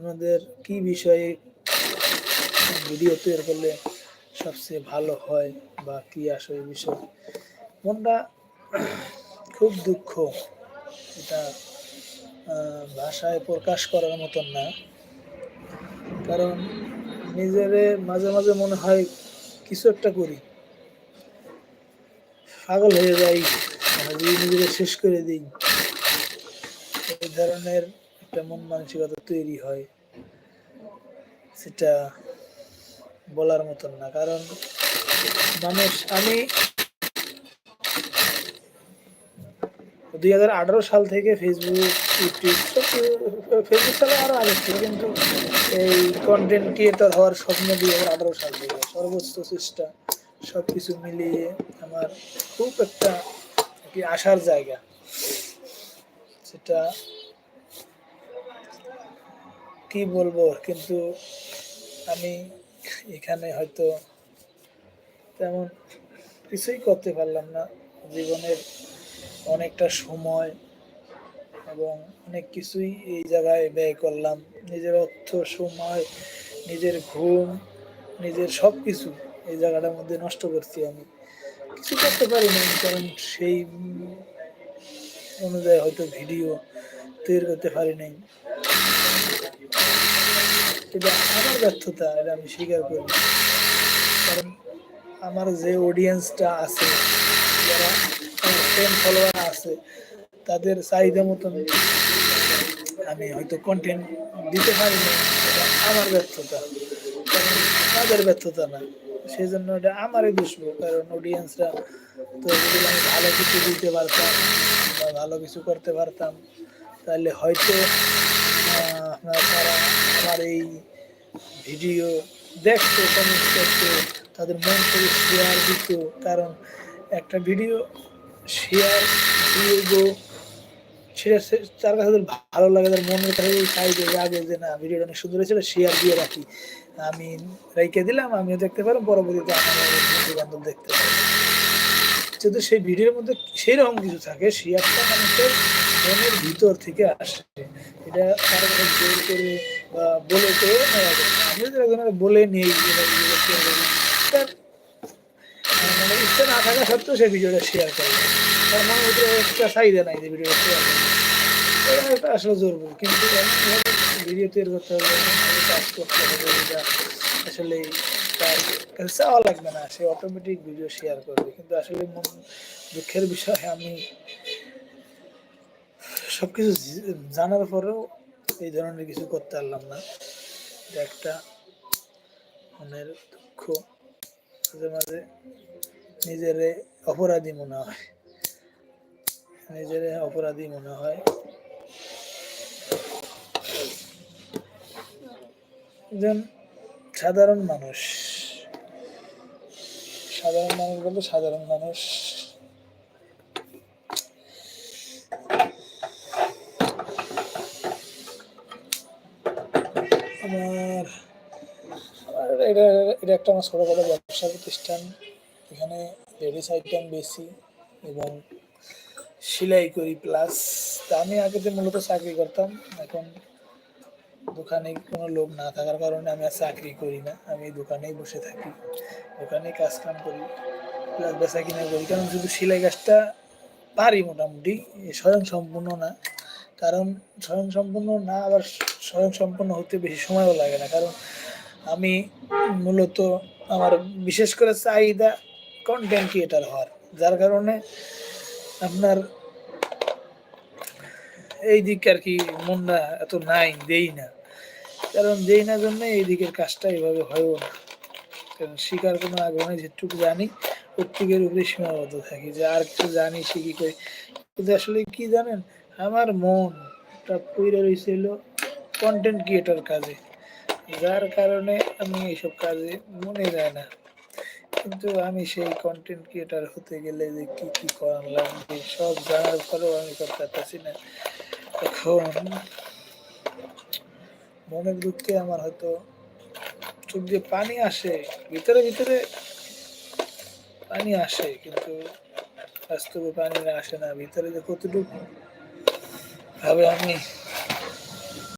আপনাদের কি বিষয়ে ভিডিও তৈরি করলে সবচেয়ে ভালো হয় বা কি আসলে বিষয়? মনটা খুব দুঃখ। এটা ভাষায় প্রকাশ করার মতন না। কারণ নিজের মাঝে মাঝে মনে হয় কিছু একটা করি। পাগল হয়ে যাই নিজেকে শেষ করে দিই। এই ধরনের একটা মন মানসিকতা তৈরি হয়, সেটা বলার মতন না। কারণ মানুষ, আমি দুই হাজার আঠারো সাল থেকে ফেসবুক ইউটিউব ফেসবুক সালে আরও আগে ছিল কিন্তু এই কন্টেন্ট ক্রিয়েটর হওয়ার স্বপ্ন দুই হাজার আঠারো সাল থেকে। সর্বোচ্চ চেষ্টা সব কিছু মিলিয়ে আমার খুব একটা কি আসার জায়গা। সেটা কি বলব? কিন্তু আমি এখানে হয়তো তেমন কিছুই করতে পারলাম না। জীবনের অনেকটা সময় এবং অনেক কিছুই এই জায়গায় ব্যয় করলাম। নিজের অর্থ, সময়, নিজের ঘুম, নিজের সব কিছু এই জায়গাটার মধ্যে নষ্ট করছি আমি। কিছু করতে পারি না কারণ সেই অনুযায়ী হয়তো ভিডিও তৈরি করতে পারি নাই। এটা আমার ব্যর্থতা, এটা আমি স্বীকার করি। কারণ আমার যে অডিয়েন্সটা আছে, যারা ফ্রেন্ড ফলোয়ার আছে, তাদের চাহিদা মতন আমি হয়তো কন্টেন্ট দিতে পারি না আমার ব্যর্থতা। তাদের ব্যর্থতা না। সেই জন্য এটা আমারই দুষ্প কারণ অডিয়েন্সরা তো যদি আমি ভালো কিছু দিতে পারতাম বা ভালো কিছু করতে পারতাম, তাহলে হয়তো আপনারা তারা আমার এই ভিডিও দেখতো কমেন্ট করতো, তাদের মন থেকে শেয়ার দিত। কারণ একটা ভিডিও শেয়ার দিয়ে গো সেটা তার কাছে ভালো লাগে, তার মনের কাছে চাইবে যে, আগে যে না ভিডিওটা অনেক সুন্দর হয়েছিল শেয়ার দিয়ে রাখি। আমি রেখে দিলাম, আমিও দেখতে পারব পরবর্তীতে আমার বন্ধু বান্ধব দেখতে পারব যদি সেই ভিডিওর মধ্যে সেই রকম কিছু থাকে শেয়ারটা মানুষের মনের ভিতর থেকে আসে। এটা কারও জোর করে বা বলে যায় আমি যদি একজনের বলে তার মানে ইচ্ছা না থাকা সত্ত্বেও সেই ভিডিওটা শেয়ার করে। তার মনের ভিতরে একটা চাহিদা নাই যে ভিডিওটা শেয়ার করে একটা আসলে জরুরি কিন্তু ভিডিও তৈরি করতে হবে কাজ করতে হবে যেটা আসলে তার কাছে চাওয়া লাগবে না, সে অটোমেটিক ভিডিও শেয়ার করবে। কিন্তু আসলে মন দুঃখের বিষয়, আমি সবকিছু জি- জানার পরেও এই ধরনের কিছু করতে পারলাম না। এটা একটা মনের দুঃখ, মাঝে মাঝে নিজেরে অপরাধী মনে হয়। নিজের অপরাধী মনে হয়। একজন সাধারণ মানুষ। সাধারণ মানুষ বলতে সাধারণ মানুষ। আমার এটা এটা একটা আমার ছোটোখাটো ব্যবসা প্রতিষ্ঠান। এখানে লেডিস আইটেম বেশি এবং সেলাই করি প্লাস আমি আগেতে মূলত চাকরি করতাম, এখন দোকানে কোনো লোক না থাকার কারণে আমি আর চাকরি করি না। আমি দোকানেই বসে থাকি। দোকানেই কাজ কাম করি, প্লাস বেচা কিনা করি। কারণ শুধু সেলাই কাজটা পারি মোটামুটি স্বয়ং সম্পূর্ণ না। কারণ স্বয়ং সম্পূর্ণ না, আবার স্বয়ং সম্পূর্ণ হতে বেশি সময়ও লাগে না। কারণ আমি মূলত আমার বিশেষ করে চাহিদা কন্টেন্ট ক্রিয়েটার হওয়ার। যার কারণে আপনার এই দিক আর কি মনটা এত নাই, দেই না। কারণ যেই না জন্য এই দিকের কাজটা এইভাবে হয়ও না। কারণ শিকার কোনো আগ্রহ নেই যেটুকু জানি, প্রত্যেকের উপরে সীমাবদ্ধ থাকি যে আর কিছু জানি শিখি করি। কিন্তু আসলে কি জানেন, আমার মন মনটা পইরে রয়েছিল কন্টেন্ট ক্রিয়েটার কাজে। যার কারণে আমি এইসব কাজে মনে যায় না। কিন্তু আমি সেই কন্টেন্ট ক্রিয়েটার হতে গেলে যে কি কি করার লাগবে, সব জানার পরেও আমি করতে পারতেছি না। এখন মনের দুঃখে আমার হয়তো চোখ দিয়ে পানি আসে, ভিতরে ভিতরে পানি আসে, কিন্তু বাস্তবে পানি আসে না, ভিতরে যে কতটুকু ভাবে আমি